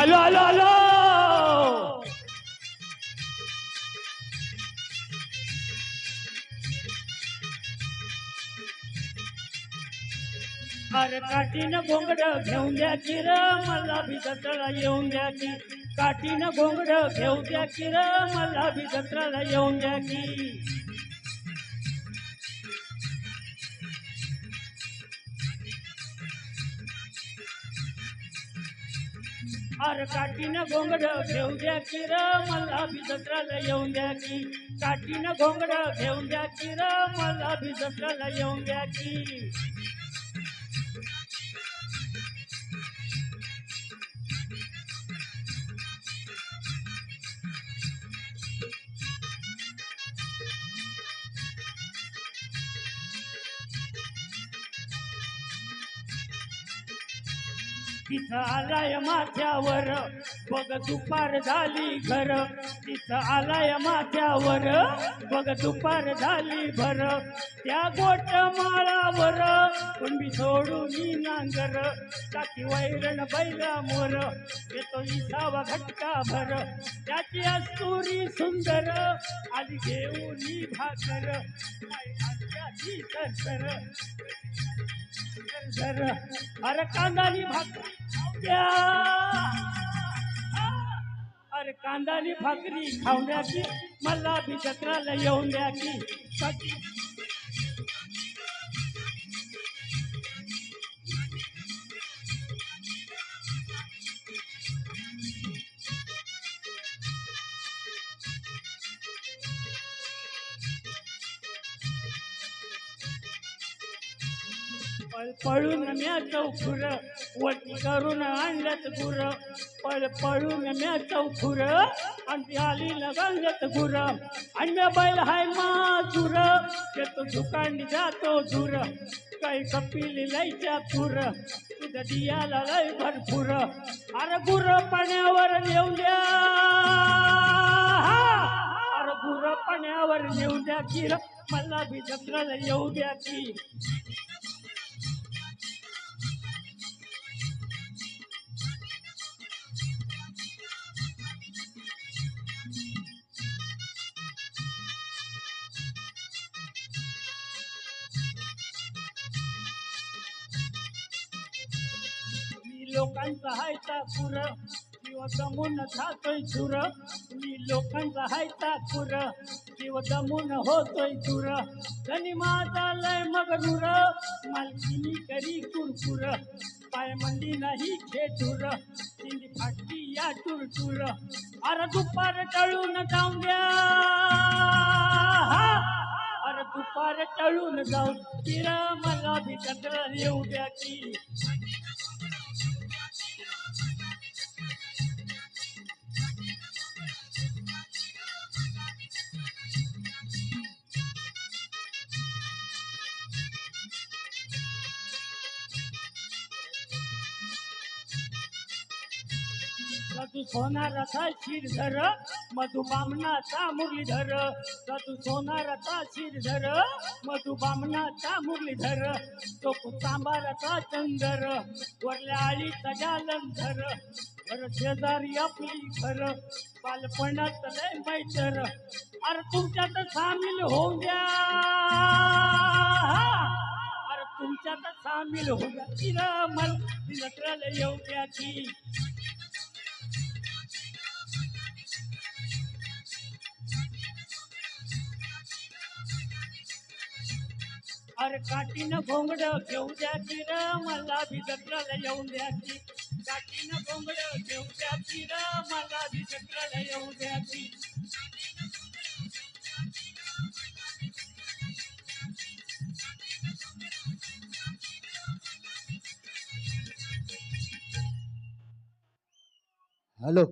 आलो आलो आलो अरे काठीनं घोंगड घेऊन द्या की र मला बी जत्राला येऊन द्या की. काठीनं घोंगड घेऊ द्या की र मला बी जत्राला येऊन द्या की. अर काठीनं घोंगड घेऊन द्या की र मला बी येऊन द्या की. काठीनं घोंगड घेऊन द्या की र मला बी येऊन द्या की. तिथं आलाय माथ्यावर बघ दुपार झाली घर. तिथं आलाय माथ्यावर बघ दुपार झाली भर. त्या गोट माळावर. कुणबी सोडून नांगर. टाकी वैरण बैला मोर येतो इसावा घटका भर. त्याची अस्तुरी सुंदर. आली घेऊन भाकर. अरे कांदानी भाकरी. तर कांदानी भाकरी खावण्याची मला बी जत्राला येऊन द्या की सग- पळ पळून म्या चौखुर वटी करून आणलत गुर. पळ पळून म्या चौखुर आणि आली लगांगत गुर. आणि म्या बैल हाय माजूर येतो दुकानी जातो झुर काही कपिली लयच्या फुर तुझ्या दियाला लय भरपूर. अरे गुर पाण्यावर नेऊन द्या. अर गुर पाण्यावर नेऊन द्या की मला बी जत्राला येऊ द्या की. लोकांचा हायता पुर. किंवा दमून खातोय चुर मी लोकांचा हायता पुर. किंवा दमून होतोय चुर धनी माझा लय मग रुर मालकीनी करी कुरकुर. पाय मंदी नाही खेटूर तिंदी फाटली या टूर अरे दुपार टळून जाऊन द्या. अरे दुपार टळून जाऊ तिरा मला भी जत्रा येऊ द्या की. सतू सोनाराचा शिरधर? मधुबामनाचा मुरलीधर सतू सोनाराचा शिरधर मधुबामनाचा मुरलीधर तो कुतांबाराचा चंदर वरल्या आळीचा जालंधर घर शेजारी आपली घर बालपणात लय मैतर अरे तुमच्यात सामील होऊ द्या. अरे तुमच्यात सामील होऊ द्या. तिला मला जत्राला येऊ द्या ती अरे काठीनं भोंगड घेऊ द्याची र मला बी जत्राला येऊन द्याची. काठीनं घोंगड घेऊ द्याची र मला बी जत्राला येऊ द्याची. हॅलो.